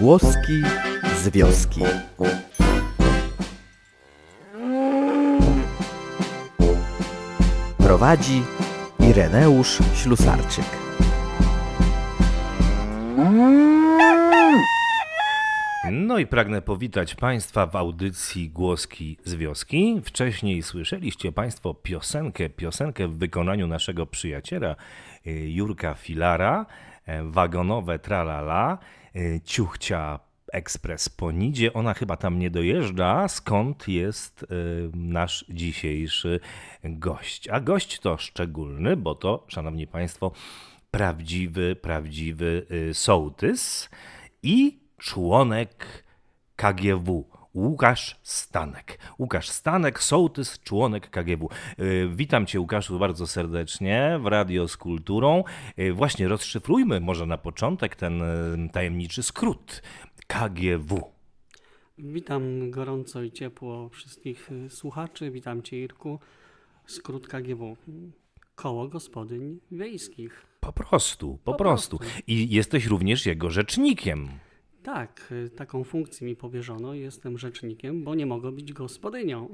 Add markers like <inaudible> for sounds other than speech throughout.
Głoski z wioski. Prowadzi Ireneusz Ślusarczyk. No i pragnę powitać Państwa w audycji Głoski z Wioski. Wcześniej słyszeliście Państwo piosenkę, piosenkę w wykonaniu naszego przyjaciela y, Jurka Filara, e, wagonowe tralala, ciuchcia ekspres po Nidzie. Ona chyba tam nie dojeżdża, skąd jest y, nasz dzisiejszy gość. A gość to szczególny, bo to, Szanowni Państwo, prawdziwy, prawdziwy y, sołtys i członek KGW. Łukasz Stanek. Łukasz Stanek, sołtys, członek KGW. Y, Witam Cię, Łukaszu, bardzo serdecznie w Radio z Kulturą. Y, Właśnie rozszyfrujmy może na początek ten y, tajemniczy skrót. KGW. Witam gorąco i ciepło wszystkich słuchaczy. Witam Cię, Irku. Skrót KGW. Koło Gospodyń Wiejskich. Po prostu, po, Po prostu. prostu. I jesteś również jego rzecznikiem. Tak, y, taką funkcję mi powierzono. Jestem rzecznikiem, bo nie mogę być gospodynią.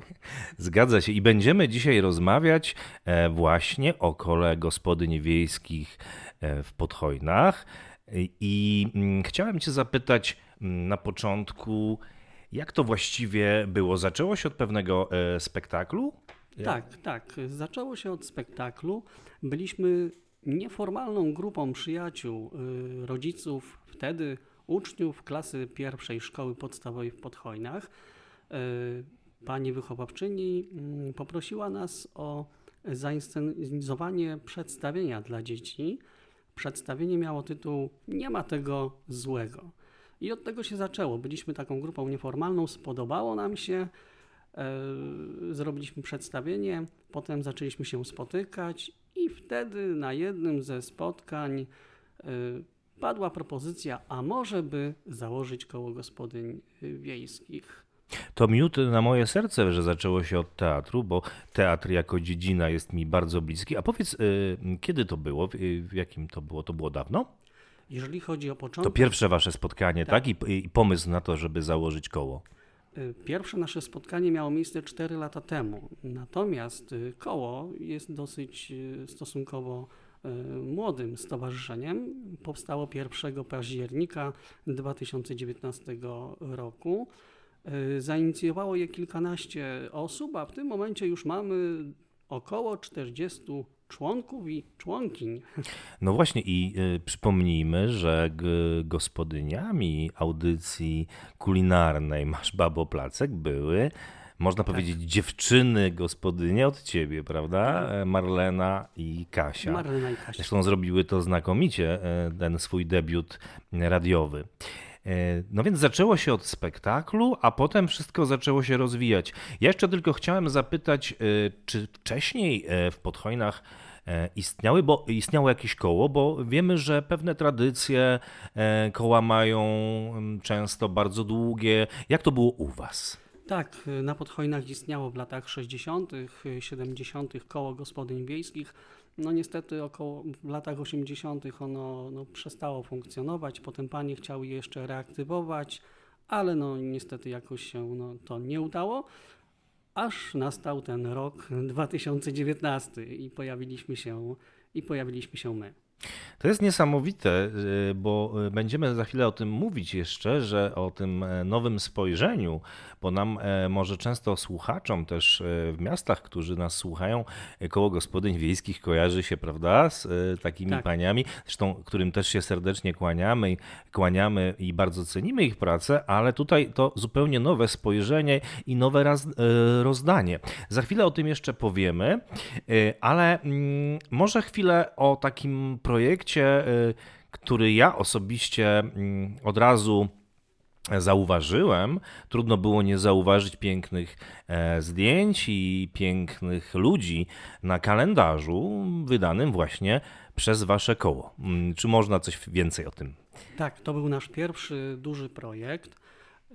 Zgadza się. I będziemy dzisiaj rozmawiać e, właśnie o kole gospodyń wiejskich e, w Podhojnach. I- I mm, chciałem Cię zapytać mm, na początku, jak to właściwie było? Zaczęło się od pewnego e, spektaklu? Tak, tak. Zaczęło się od spektaklu. Byliśmy nieformalną grupą przyjaciół, y, rodziców, wtedy uczniów klasy pierwszej szkoły podstawowej w Podhojnach. Y, Pani wychowawczyni mm, poprosiła nas o zainscenizowanie przedstawienia dla dzieci. Przedstawienie miało tytuł Nie ma tego złego. I od tego się zaczęło. Byliśmy taką grupą nieformalną, spodobało nam się. E, Zrobiliśmy przedstawienie, potem zaczęliśmy się spotykać, i wtedy na jednym ze spotkań e, padła propozycja, a może by założyć koło gospodyń y, wiejskich. To miód na moje serce, że zaczęło się od teatru, bo teatr jako dziedzina jest mi bardzo bliski. A powiedz, y, kiedy to było? W, y, w jakim to było? To było dawno? Jeżeli chodzi o To początek, pierwsze wasze spotkanie, tak? I, I pomysł na to, żeby założyć koło. pierwsze nasze spotkanie miało miejsce 4 lata temu. Natomiast koło jest dosyć stosunkowo młodym stowarzyszeniem. Powstało 1 października 2019 roku. Y, Zainicjowało je kilkanaście osób, a w tym momencie już mamy około 40 członków i członkiń. No właśnie i y, przypomnijmy, że gospodyniami audycji kulinarnej Masz Babo Placek były, można powiedzieć, dziewczyny gospodynie od ciebie, prawda? E, Marlena i Kasia. Marlena i Kasia. Zresztą zrobiły to znakomicie, e, ten swój debiut radiowy. E, No więc zaczęło się od spektaklu, a potem wszystko zaczęło się rozwijać. Ja jeszcze tylko chciałem zapytać, czy wcześniej w Podhojnach e, istniały, bo istniało jakieś koło, bo wiemy, że pewne tradycje koła mają mm, często bardzo długie. Jak to było u was? Tak, na Podhojnach istniało w latach 60., y, 70. koło gospodyń wiejskich. No niestety około w latach 80. ono no, przestało funkcjonować, potem panie chciały je jeszcze reaktywować, ale no niestety jakoś się no, to nie udało. Aż nastał ten rok 2019 i pojawiliśmy się i pojawiliśmy się my. To jest niesamowite, y, bo y, będziemy za chwilę o tym mówić jeszcze, że o tym e, nowym spojrzeniu, bo nam e, może często słuchaczom też e, w miastach, którzy nas słuchają, koło gospodyń wiejskich kojarzy się, prawda, z takimi Tak. paniami, zresztą którym też się serdecznie kłaniamy, i- kłaniamy i bardzo cenimy ich pracę, ale tutaj to zupełnie nowe spojrzenie i nowe raz, rozdanie. Za chwilę o tym jeszcze powiemy, ale mm, może chwilę o takim projekcie, y, który ja osobiście mm, od razu zauważyłem. Trudno było nie zauważyć pięknych e, zdjęć i pięknych ludzi na kalendarzu wydanym właśnie przez wasze koło. Mm, Czy można coś więcej o tym? Tak, to był nasz pierwszy duży projekt.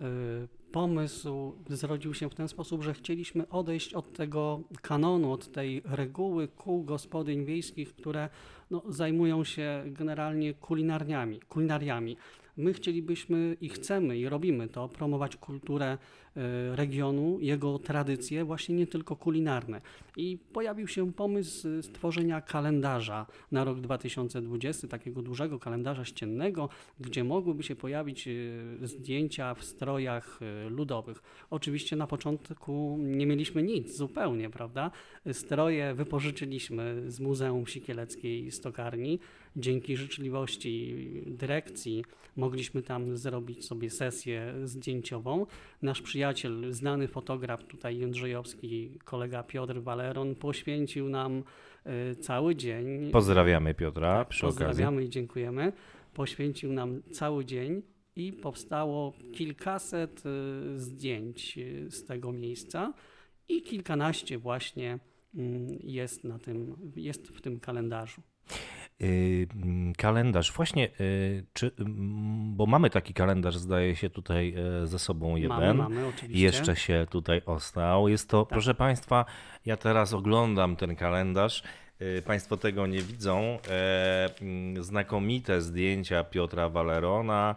Y, Pomysł zrodził się w ten sposób, że chcieliśmy odejść od tego kanonu, od tej reguły kół gospodyń wiejskich, które no, zajmują się generalnie kulinarniami, kulinariami. My chcielibyśmy i chcemy i robimy to, promować kulturę regionu, jego tradycje, właśnie nie tylko kulinarne. I pojawił się pomysł e, stworzenia kalendarza na rok 2020, takiego dużego kalendarza ściennego, gdzie mogłyby się pojawić e, zdjęcia w strojach e, ludowych. Oczywiście na początku nie mieliśmy nic zupełnie, prawda? Stroje wypożyczyliśmy z Muzeum Sikieleckiej Stokarni. Dzięki życzliwości dyrekcji mogliśmy tam zrobić sobie sesję zdjęciową. Nasz przyjaciel, znany fotograf tutaj jędrzejowski, kolega Piotr Waleron poświęcił nam e, cały dzień. Pozdrawiamy Piotra Tak, przy okazji. Pozdrawiamy i dziękujemy. Poświęcił nam cały dzień i powstało kilkaset y, zdjęć y, z tego miejsca i kilkanaście właśnie mm, jest, na tym, jest w tym kalendarzu. Y, Kalendarz, właśnie, y, czy, bo mamy taki kalendarz, zdaje się tutaj e, ze sobą jeden. Mamy, mamy oczywiście. Jeszcze się tutaj ostał. Jest to, proszę Państwa, ja teraz oglądam ten kalendarz. Y, Państwo tego nie widzą. E, Znakomite zdjęcia Piotra Walerona,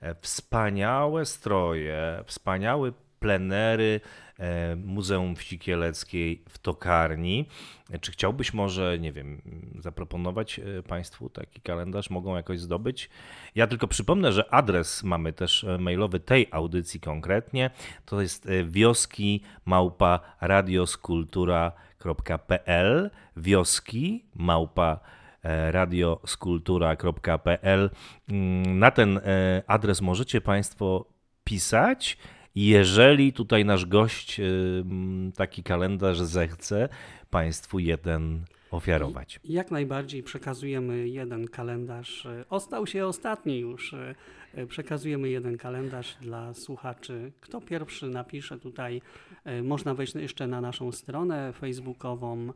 e, wspaniałe stroje, wspaniałe plenery e, Muzeum Wsi Kieleckiej w Tokarni. E, Czy chciałbyś może, nie wiem, zaproponować e, Państwu taki kalendarz? Mogą jakoś zdobyć? Ja tylko przypomnę, że adres mamy też e, mailowy tej audycji konkretnie. To jest e, wioski małpa radioskultura.pl wioski małpa e, radioskultura.pl Mm, Na ten e, adres możecie Państwo pisać. Jeżeli tutaj nasz gość mm, taki kalendarz zechce Państwu jeden ofiarować. Jak najbardziej przekazujemy jeden kalendarz. y, Ostał się ostatni już. y, y, Przekazujemy jeden kalendarz dla słuchaczy. Kto pierwszy napisze tutaj, y, można wejść jeszcze na naszą stronę facebookową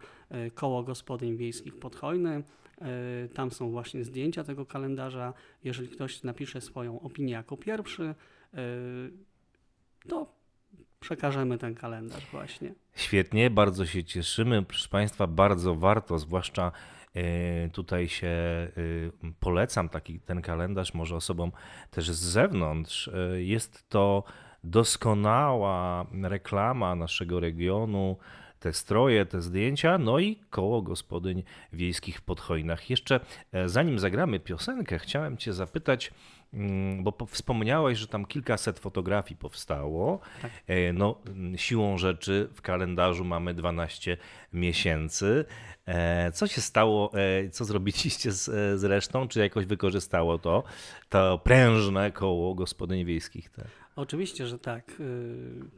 y, Koło Gospodyń Wiejskich Podhojny. Y, Tam są właśnie zdjęcia tego kalendarza. Jeżeli ktoś napisze swoją opinię jako pierwszy, y, to przekażemy ten kalendarz właśnie. Świetnie, bardzo się cieszymy. Proszę Państwa, bardzo warto, zwłaszcza e, tutaj się e, polecam taki ten kalendarz może osobom też z zewnątrz. E, Jest to doskonała reklama naszego regionu. Te stroje, te zdjęcia, no i koło gospodyń wiejskich w Podhojnach. Jeszcze zanim zagramy piosenkę, chciałem Cię zapytać, bo po- wspomniałeś, że tam kilkaset fotografii powstało. Tak. E, No, mm, siłą rzeczy w kalendarzu mamy 12 miesięcy. E, Co się stało, e, co zrobiliście z, z resztą? Czy jakoś wykorzystało to, to prężne koło gospodyń wiejskich? Te? Oczywiście, że tak.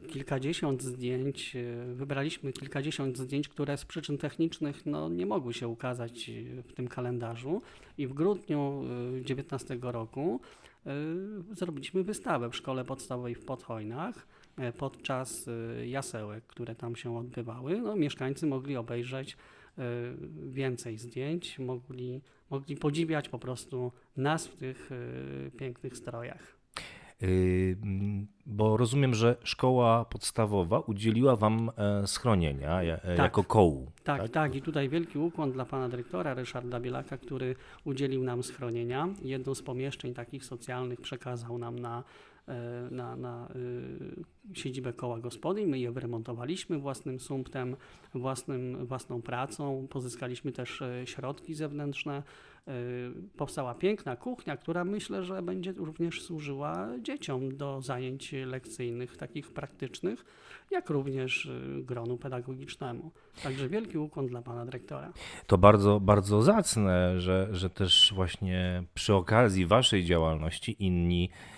Kilkadziesiąt zdjęć, wybraliśmy kilkadziesiąt zdjęć, które z przyczyn technicznych no, nie mogły się ukazać w tym kalendarzu i w grudniu 2019 roku zrobiliśmy wystawę w szkole podstawowej w Podhojnach y, podczas y, jasełek, które tam się odbywały. No, mieszkańcy mogli obejrzeć więcej zdjęć, mogli, mogli podziwiać po prostu nas w tych pięknych strojach. Bo rozumiem, że szkoła podstawowa udzieliła wam e, schronienia e, Tak. jako kołu. Tak, tak, I tutaj wielki ukłon dla pana dyrektora Ryszarda Bielaka, który udzielił nam schronienia. Jedno z pomieszczeń takich socjalnych przekazał nam na, e, na, na y, siedzibę koła gospodyń. My je wyremontowaliśmy własnym sumptem, własnym, własną pracą. Pozyskaliśmy też e, środki zewnętrzne. E, Powstała piękna kuchnia, która myślę, że będzie również służyła dzieciom do zajęć lekcyjnych, takich praktycznych, jak również y, gronu pedagogicznemu. Także wielki ukłon dla pana dyrektora. To bardzo, bardzo zacne, że, że też właśnie przy okazji waszej działalności inni e,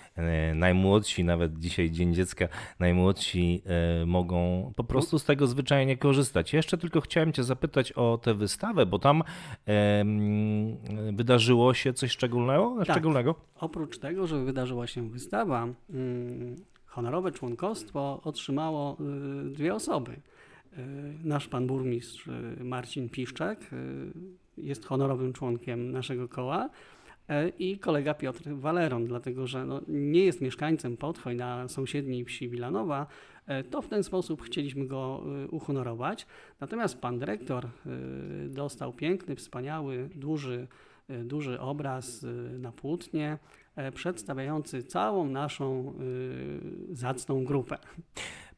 najmłodsi, nawet dzisiaj Dzień Dziecka, najmłodsi e, mogą po prostu z tego zwyczajnie korzystać. Jeszcze tylko chciałem cię zapytać o tę wystawę, bo tam e, wydarzyło się coś szczególnego? Tak. szczególnego? Oprócz tego, że wydarzyła się wystawa, mm, honorowe członkostwo otrzymało y, dwie osoby. Y, Nasz pan burmistrz y, Marcin Piszczek jest honorowym członkiem naszego koła e, i kolega Piotr Waleron, dlatego że no, nie jest mieszkańcem Podchoj na sąsiedniej wsi Wilanowa, e, to w ten sposób chcieliśmy go y, uhonorować. Natomiast pan dyrektor dostał piękny, wspaniały, duży, duży obraz na płótnie e, przedstawiający całą naszą zacną grupę.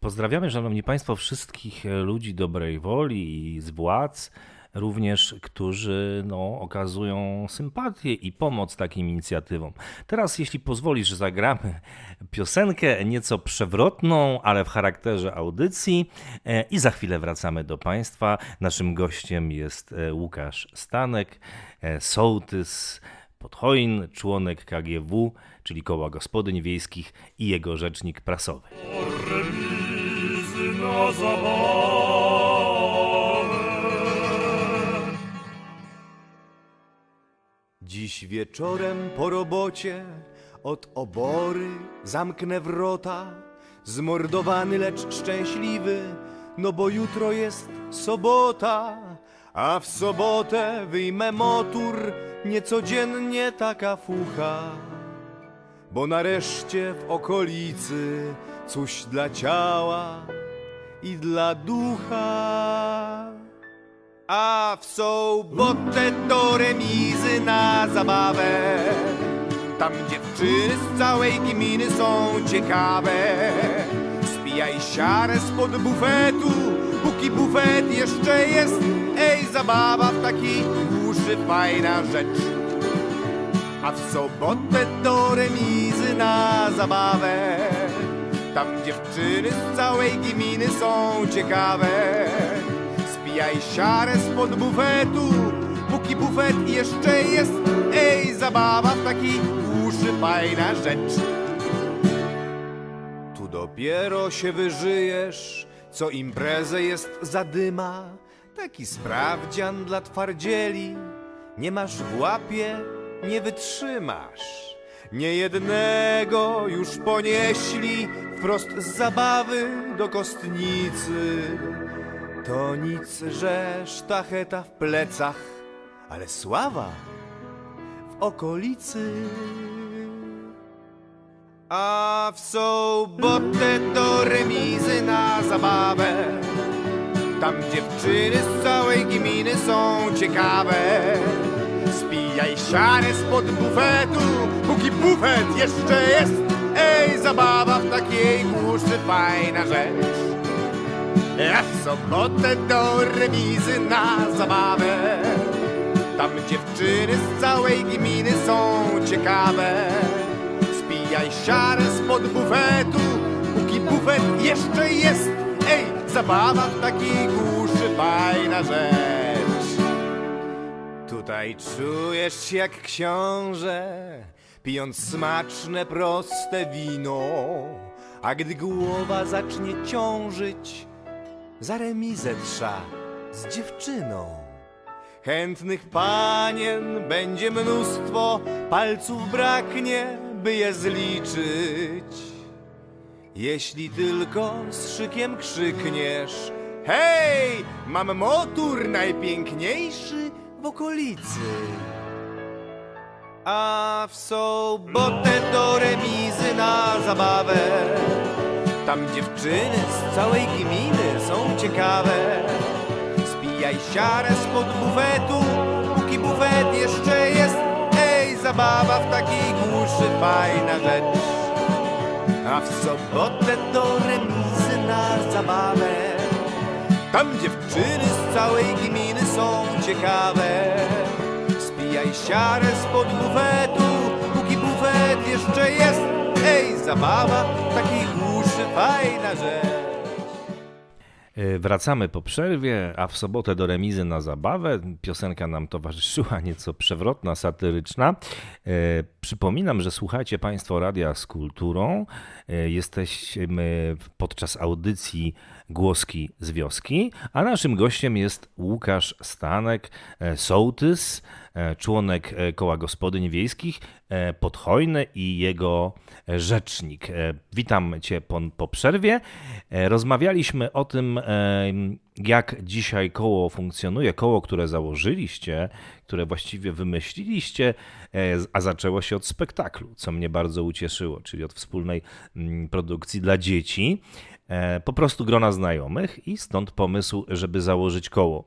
Pozdrawiamy, Szanowni Państwo, wszystkich e, ludzi dobrej woli i z władz, również którzy no, okazują sympatię i pomoc takim inicjatywom. Teraz, jeśli pozwolisz, zagramy piosenkę nieco przewrotną, ale w charakterze audycji e, i za chwilę wracamy do Państwa. Naszym gościem jest e, Łukasz Stanek, e, sołtys Podhojn, członek KGW, czyli Koła Gospodyń Wiejskich i jego rzecznik prasowy. na. Wieczorem po robocie od obory zamknę wrota. Zmordowany, lecz szczęśliwy, no bo jutro jest sobota. A w sobotę wyjmę motur, niecodziennie taka fucha. Bo nareszcie w okolicy coś dla ciała i dla ducha. A w sobotę do remizy na zabawę. Tam dziewczyny z całej gminy są ciekawe. Spijaj siarę spod bufetu Póki bufet jeszcze jest. Ej, zabawa w takiej uszy fajna rzecz. A w sobotę do remizy na zabawę. Tam dziewczyny z całej gminy są ciekawe Spijaj siarę spod bufetu, póki bufet jeszcze jest. Ej, zabawa w takiej uszy fajna rzecz. Tu dopiero się wyżyjesz, co imprezę jest zadyma. Taki sprawdzian dla twardzieli. Nie masz w łapie, nie wytrzymasz. Niejednego już ponieśli wprost z zabawy do kostnicy. To nic, że sztacheta w plecach, ale sława w okolicy. A w sobotę do remizy na zabawę. Tam dziewczyny z całej gminy są ciekawe. Spijaj siarę spod bufetu, póki bufet jeszcze jest. Ej, zabawa w takiej głuszy fajna rzecz. A w sobotę do remizy na zabawę. Tam dziewczyny z całej gminy są ciekawe. Spijaj siarę spod bufetu Póki bufet jeszcze jest. Ej, zabawa w takiej głuszy fajna rzecz. Tutaj czujesz się jak książę Pijąc smaczne, proste wino. A gdy głowa zacznie ciążyć za remizę trza z dziewczyną. Chętnych panien będzie mnóstwo, palców braknie, by je zliczyć. Jeśli tylko z szykiem krzykniesz, hej, mam motur najpiękniejszy w okolicy. A w sobotę do remizy na zabawę tam dziewczyny z całej gminy są ciekawe. Spijaj siarę spod bufetu Póki bufet jeszcze jest. Ej, zabawa w takiej głuszy fajna rzecz. A w sobotę do remizy na zabawę. Tam dziewczyny z całej gminy są ciekawe. Spijaj siarę spod bufetu Póki bufet jeszcze jest. Ej, zabawa w takiej głuszy fajna rzecz E, Wracamy po przerwie, a w sobotę do remizy na zabawę. Piosenka nam towarzyszyła, nieco przewrotna, satyryczna. E, Przypominam, że słuchacie Państwo radia z kulturą. E, Jesteśmy podczas audycji Głoski z wioski, a naszym gościem jest Łukasz Stanek, e, sołtys, e, członek e, Koła Gospodyń Wiejskich, e, Podhojny i jego rzecznik. Witam Cię po, po przerwie. Rozmawialiśmy o tym, jak dzisiaj koło funkcjonuje, koło, które założyliście, które właściwie wymyśliliście, a zaczęło się od spektaklu, co mnie bardzo ucieszyło, czyli od wspólnej mm, produkcji dla dzieci. E, Po prostu grona znajomych i stąd pomysł, żeby założyć koło.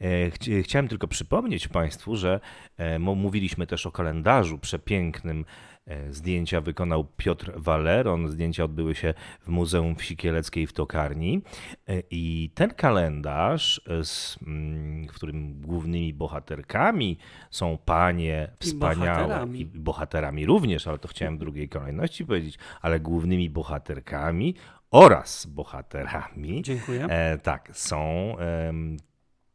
E, chci- Chciałem tylko przypomnieć Państwu, że e, mówiliśmy też o kalendarzu przepięknym. Zdjęcia wykonał Piotr Waleron. Zdjęcia odbyły się w Muzeum Wsi Kieleckiej w Tokarni. I ten kalendarz, z, mm, w którym głównymi bohaterkami są panie I wspaniałe bohaterami. i bohaterami również, ale to chciałem w drugiej kolejności powiedzieć, ale głównymi bohaterkami oraz bohaterami Dziękuję. E, tak, są em,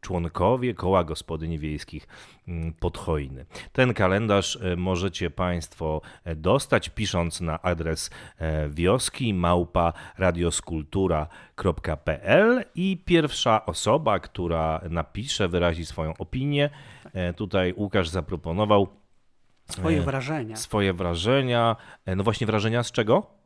członkowie koła gospodyń wiejskich mm, Podhojny. Ten kalendarz e, możecie Państwo e, dostać pisząc na adres e, wioski małpa radioskultura.pl i pierwsza osoba, która napisze, wyrazi swoją opinię. E, Tutaj Łukasz zaproponował Swoje e, wrażenia swoje wrażenia. E, No właśnie wrażenia z czego?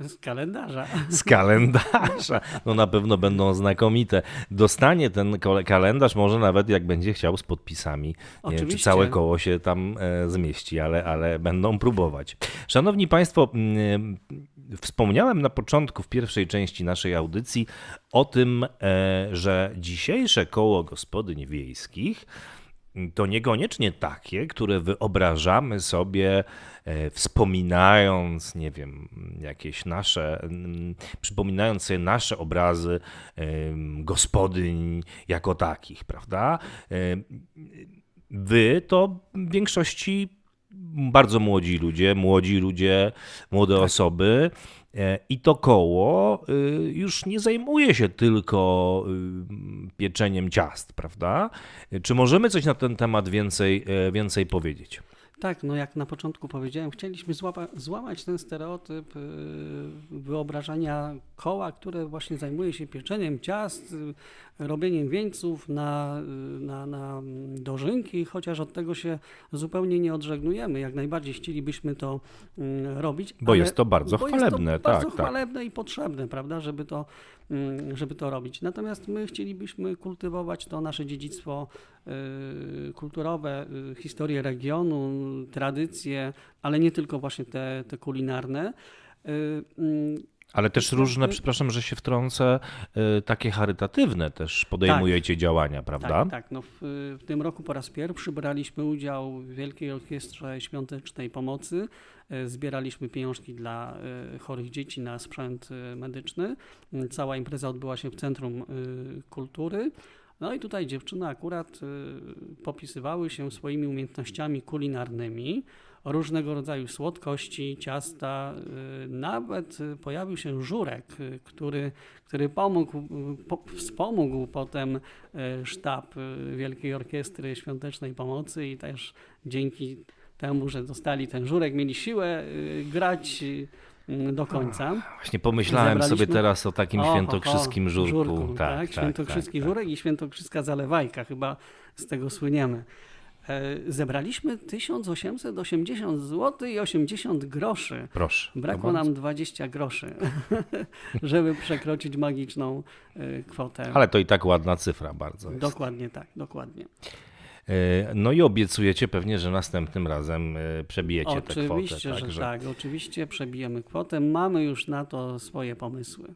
Z kalendarza. z kalendarza. No na pewno będą znakomite. Dostanie ten kalendarz może nawet jak będzie chciał z podpisami. Nie wiem, czy całe koło się tam e, zmieści, ale, ale będą próbować. Szanowni Państwo, mm, wspomniałem na początku w pierwszej części naszej audycji o tym, e, że dzisiejsze koło gospodyń wiejskich to niekoniecznie takie, które wyobrażamy sobie, e, wspominając, nie wiem, jakieś nasze, mm, przypominając sobie nasze obrazy gospodyń jako takich, prawda? E, Wy to w większości bardzo młodzi ludzie, młodzi ludzie, młode osoby. E, I to koło y, już nie zajmuje się tylko y, pieczeniem ciast, prawda? Czy możemy coś na ten temat więcej, e, więcej powiedzieć? Tak, no jak na początku powiedziałem, chcieliśmy złapa- złamać ten stereotyp y, wyobrażania koła, które właśnie zajmuje się pieczeniem ciast, y, robieniem wieńców na, y, na, na dożynki, chociaż od tego się zupełnie nie odżegnujemy. Jak najbardziej chcielibyśmy to mm, robić. Bo jest to bardzo bo chwalebne, Jest to bardzo tak, tak. chwalebne i potrzebne, prawda, żeby to, żeby to robić. Natomiast my chcielibyśmy kultywować to nasze dziedzictwo y, kulturowe, y, historię regionu, tradycje, ale nie tylko właśnie te, te kulinarne. Y, Ale też różne, przepraszam, że się wtrącę, e, takie charytatywne też podejmujecie działania, prawda? Tak, tak. No w, w tym roku po raz pierwszy braliśmy udział w Wielkiej Orkiestrze Świątecznej Pomocy. E, Zbieraliśmy pieniążki dla e, chorych dzieci na sprzęt e, medyczny. Cała impreza odbyła się w Centrum Kultury. No i tutaj dziewczyny akurat popisywały się swoimi umiejętnościami kulinarnymi. Różnego rodzaju słodkości, ciasta, e, nawet pojawił się żurek, e, który, który pomógł, po, wspomógł potem e, sztab Wielkiej Orkiestry Świątecznej Pomocy i też dzięki temu, że dostali ten żurek, mieli siłę grać e, do końca. Właśnie pomyślałem sobie Zebraliśmy- teraz o takim O, ho, ho, świętokrzyskim żurku. tak, tak, świętokrzyski tak. żurek i świętokrzyska zalewajka, chyba z tego słyniemy. E, Zebraliśmy 1880 zł i 80 groszy. Proszę. Brakło nam 20 groszy, <laughs> żeby przekroczyć magiczną e, kwotę. Ale to i tak ładna cyfra bardzo jest. Dokładnie tak, dokładnie. E, No i obiecujecie pewnie, że następnym razem przebijecie tę kwotę. Oczywiście, że także- tak, oczywiście przebijemy kwotę. Mamy już na to swoje pomysły.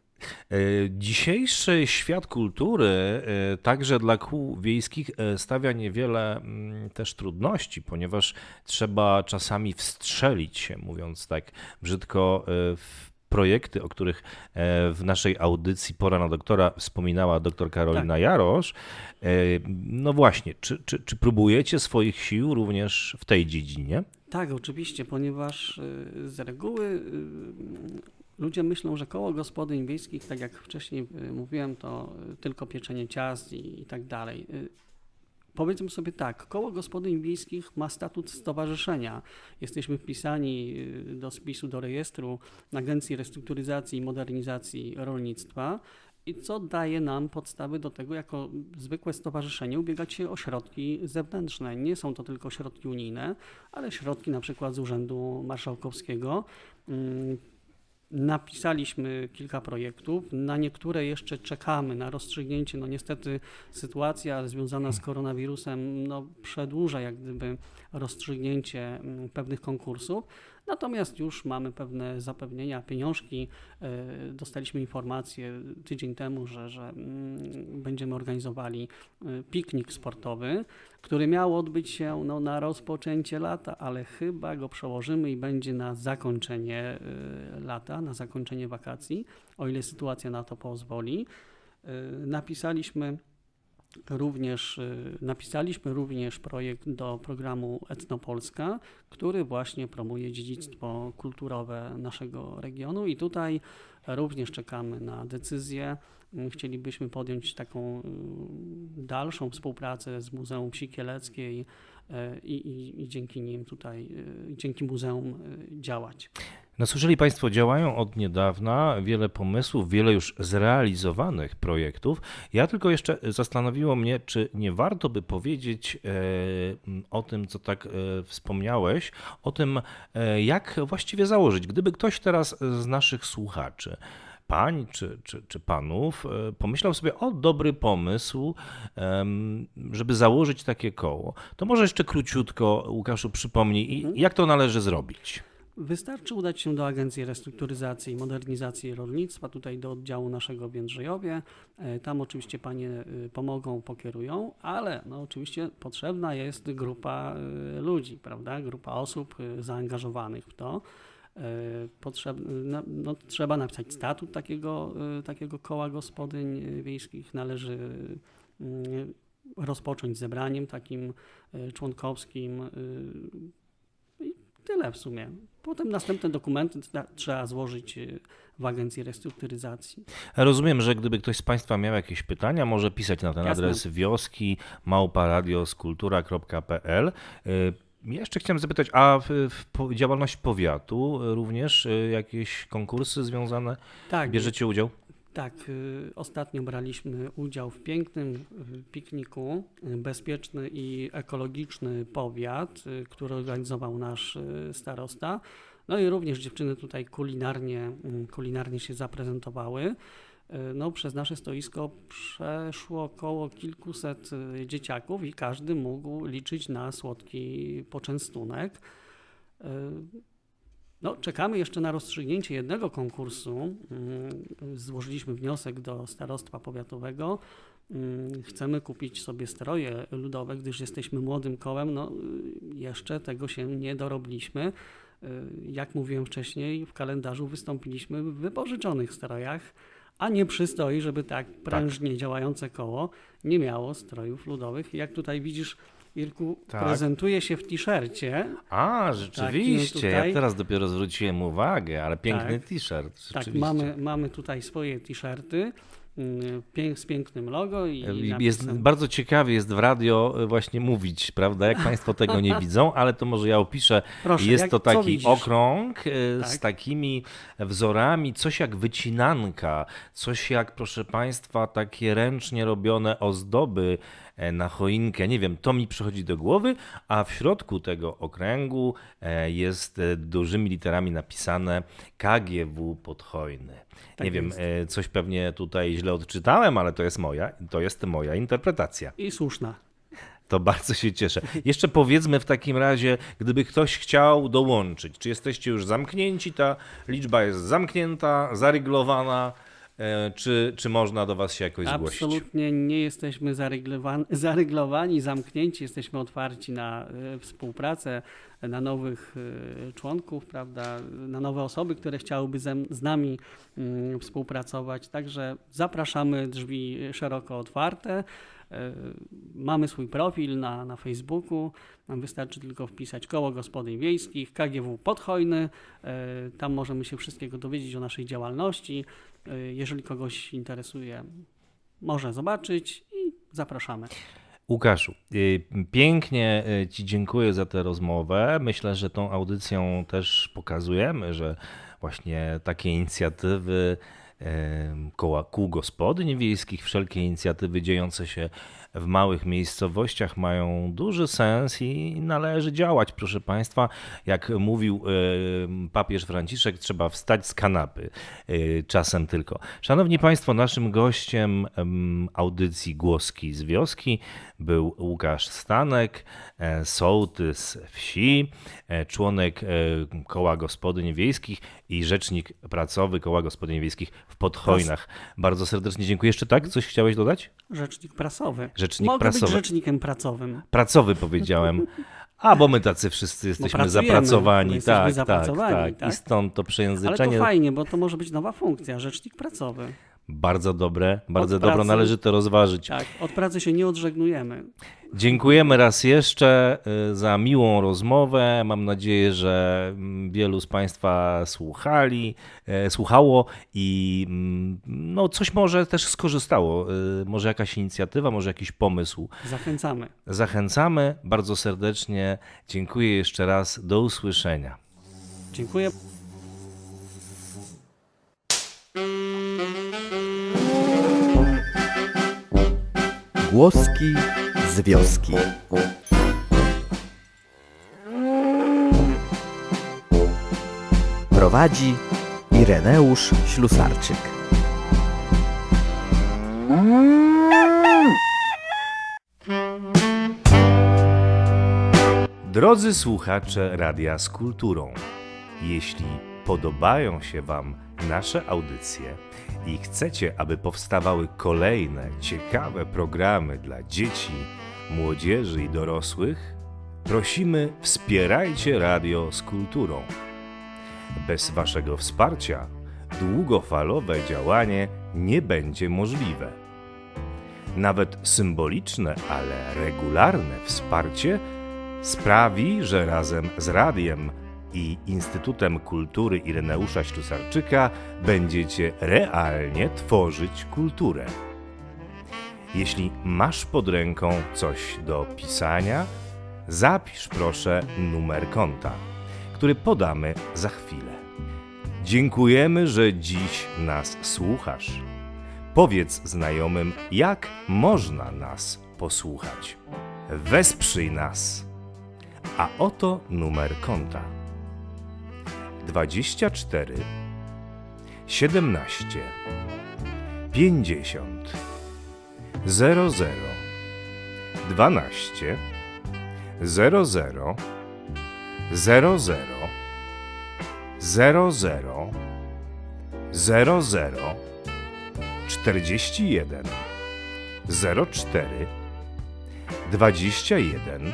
E, Dzisiejszy świat kultury e, także dla kół wiejskich e, stawia niewiele mm, też trudności, ponieważ trzeba czasami wstrzelić się, mówiąc tak brzydko, w projekty, o których w naszej audycji Pora na doktora wspominała dr Karolina Jarosz. E, No właśnie, czy, czy, czy próbujecie swoich sił również w tej dziedzinie? Tak, oczywiście, ponieważ z reguły ludzie myślą, że koło gospodyń wiejskich, tak jak wcześniej y, mówiłem, to y, tylko pieczenie ciast i, i tak dalej. Y, Powiedzmy sobie tak, koło gospodyń wiejskich ma statut stowarzyszenia. Jesteśmy wpisani do spisu, do rejestru Agencji Restrukturyzacji i Modernizacji Rolnictwa. I co daje nam podstawy do tego, jako zwykłe stowarzyszenie, ubiegać się o środki zewnętrzne. Nie są to tylko środki unijne, ale środki na przykład z Urzędu Marszałkowskiego. Napisaliśmy kilka projektów, na niektóre jeszcze czekamy na rozstrzygnięcie. No niestety sytuacja związana z koronawirusem no, przedłuża jak gdyby rozstrzygnięcie mm, pewnych konkursów. Natomiast już mamy pewne zapewnienia, pieniążki. E, Dostaliśmy informację tydzień temu, że, że mm, będziemy organizowali e, piknik sportowy, który miał odbyć się no, na rozpoczęcie lata, ale chyba go przełożymy i będzie na zakończenie e, lata, na zakończenie wakacji, o ile sytuacja na to pozwoli. Napisaliśmy również, y, napisaliśmy również projekt do programu Etnopolska, który właśnie promuje dziedzictwo kulturowe naszego regionu i tutaj również czekamy na decyzję. Mm, Chcielibyśmy podjąć taką y, dalszą współpracę z Muzeum Wsi Kieleckiej y, i, i, i dzięki nim tutaj, dzięki muzeum działać. No słyszeli Państwo, działają od niedawna wiele pomysłów, wiele już zrealizowanych projektów. Ja tylko jeszcze zastanowiło mnie, czy nie warto by powiedzieć e, o tym, co tak e, wspomniałeś, o tym, e, jak właściwie założyć. Gdyby ktoś teraz z naszych słuchaczy, pań czy, czy, czy panów, pomyślał sobie, o dobry pomysł, żeby założyć takie koło, to może jeszcze króciutko, Łukaszu, przypomnij, i jak to należy zrobić. Wystarczy udać się do Agencji Restrukturyzacji i Modernizacji Rolnictwa, tutaj do oddziału naszego w Jędrzejowie. E, Tam oczywiście panie y, pomogą, pokierują, ale no oczywiście potrzebna jest grupa y, ludzi, prawda? Grupa osób zaangażowanych w to. E, Potrzeb, no, no, trzeba napisać statut takiego, takiego koła gospodyń wiejskich. Należy y, rozpocząć zebraniem takim członkowskim. Tyle w sumie. Potem następne dokumenty trzeba złożyć y, w Agencji Restrukturyzacji. Rozumiem, że gdyby ktoś z Państwa miał jakieś pytania, może pisać na ten Jasne. adres wioski małparadioskultura.pl. Y, Jeszcze chciałem zapytać, a w, w działalność powiatu również y, jakieś konkursy związane? Tak, Bierzecie udział? Tak. y, Ostatnio braliśmy udział w pięknym y, pikniku y, Bezpieczny i Ekologiczny Powiat, który organizował nasz starosta. No i również dziewczyny tutaj kulinarnie, y, kulinarnie się zaprezentowały. No, przez nasze stoisko przeszło około kilkuset dzieciaków i każdy mógł liczyć na słodki poczęstunek. No, czekamy jeszcze na rozstrzygnięcie jednego konkursu. Mm, Złożyliśmy wniosek do starostwa powiatowego. Mm, Chcemy kupić sobie stroje ludowe, gdyż jesteśmy młodym kołem. No, y, jeszcze tego się nie dorobiliśmy. Y, Jak mówiłem wcześniej, w kalendarzu wystąpiliśmy w wypożyczonych strojach, a nie przystoi, żeby tak prężnie działające koło nie miało strojów ludowych. Jak tutaj widzisz, Irku, Tak. prezentuje się w t-shircie. A, rzeczywiście. tutaj- Ja teraz dopiero zwróciłem uwagę, ale piękny Tak. t-shirt. Tak, mamy, mamy tutaj swoje t-shirty mm, z pięknym logo i Jest napisem- bardzo ciekawie jest w radio y, właśnie mówić, prawda? Jak Państwo tego nie <laughs> widzą, ale to może ja opiszę. Proszę, jest jak- to taki okrąg z Tak. takimi wzorami, coś jak wycinanka, coś jak, proszę Państwa, takie ręcznie robione ozdoby e, na choinkę. Nie wiem, to mi przychodzi do głowy, a w środku tego okręgu e, jest e, dużymi literami napisane KGW Podhojny. Tak nie wiem, jest. e, coś pewnie tutaj źle odczytałem, ale to jest moja, to jest moja interpretacja. I słuszna. To bardzo się cieszę. Jeszcze powiedzmy w takim razie, gdyby ktoś chciał dołączyć, czy jesteście już zamknięci, ta liczba jest zamknięta, zaryglowana, e, czy, czy można do Was się jakoś zgłosić? Absolutnie nie jesteśmy <laughs> zaryglowani, zamknięci, jesteśmy otwarci na e, współpracę, na nowych e, członków, prawda, na nowe osoby, które chciałyby z nami mm, współpracować. Także zapraszamy, drzwi szeroko otwarte. Mamy swój profil na, na Facebooku. Nam wystarczy tylko wpisać Koło Gospodyń Wiejskich, KGW Podhojny. E, Tam możemy się wszystkiego dowiedzieć o naszej działalności. E, Jeżeli kogoś interesuje, może zobaczyć i zapraszamy. Łukaszu, y, pięknie y, Ci dziękuję za tę rozmowę. Myślę, że tą audycją też pokazujemy, że właśnie takie inicjatywy koła kół gospodyń wiejskich, wszelkie inicjatywy dziejące się w małych miejscowościach mają duży sens i należy działać, proszę Państwa. Jak mówił e, papież Franciszek, trzeba wstać z kanapy, e, czasem tylko. Szanowni Państwo, naszym gościem em, audycji Głoski z Wioski był Łukasz Stanek, e, sołtys wsi, członek Koła Gospodyń Wiejskich i rzecznik pracowy Koła Gospodyń Wiejskich w Podhojnach. Bardzo serdecznie dziękuję. Jeszcze tak? Coś chciałeś dodać? Rzecznik prasowy. Rzecznik Mogę prasowy. być rzecznikiem pracowym. Pracowy powiedziałem. <laughs> A, bo my tacy wszyscy jesteśmy pracujemy, zapracowani. my jesteśmy tak, zapracowani, tak, tak. tak? I stąd to Ale przejęzyczenie to fajnie, bo to może być nowa funkcja, rzecznik pracowy. Bardzo dobre, bardzo Od dobro, pracy. należy to rozważyć. Tak, od pracy się nie odżegnujemy. Dziękujemy raz jeszcze y, za miłą rozmowę. Mam nadzieję, że mm, wielu z Państwa słuchali, e, słuchało i mm, no, coś może też skorzystało. Y, Może jakaś inicjatywa, może jakiś pomysł. Zachęcamy. Zachęcamy bardzo serdecznie. Dziękuję jeszcze raz. Do usłyszenia. Dziękuję. Głoski z wioski. Prowadzi Ireneusz Ślusarczyk. Drodzy słuchacze Radia z Kulturą, jeśli podobają się Wam nasze audycje i chcecie, aby powstawały kolejne ciekawe programy dla dzieci, młodzieży i dorosłych, prosimy wspierajcie Radio z Kulturą. Bez Waszego wsparcia długofalowe działanie nie będzie możliwe. Nawet symboliczne, ale regularne wsparcie sprawi, że razem z Radiem i Instytutem Kultury Ireneusza Ślusarczyka będziecie realnie tworzyć kulturę. Jeśli masz pod ręką coś do pisania, zapisz proszę numer konta, który podamy za chwilę. Dziękujemy, że dziś nas słuchasz. Powiedz znajomym, jak można nas posłuchać. Wesprzyj nas. A oto numer konta: 24 17 50 00 12 00 00 00 00 41 04 21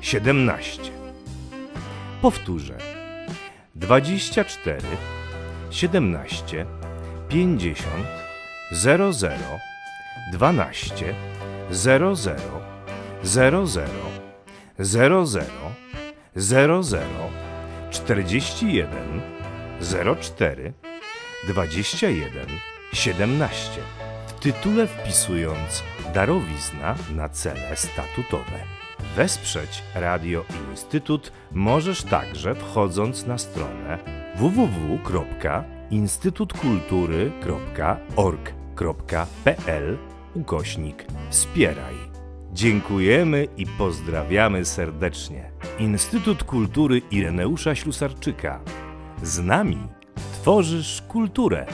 17. Powtórzę. 24 17 50 00 12 00 00 00 00 41 04 21 17. W tytule wpisując darowizna na cele statutowe. Wesprzeć Radio Instytut możesz także wchodząc na stronę www.instytutkultury.org.pl ukośnik wspieraj. Dziękujemy i pozdrawiamy serdecznie. Instytut Kultury Ireneusza Ślusarczyka. Z nami tworzysz kulturę.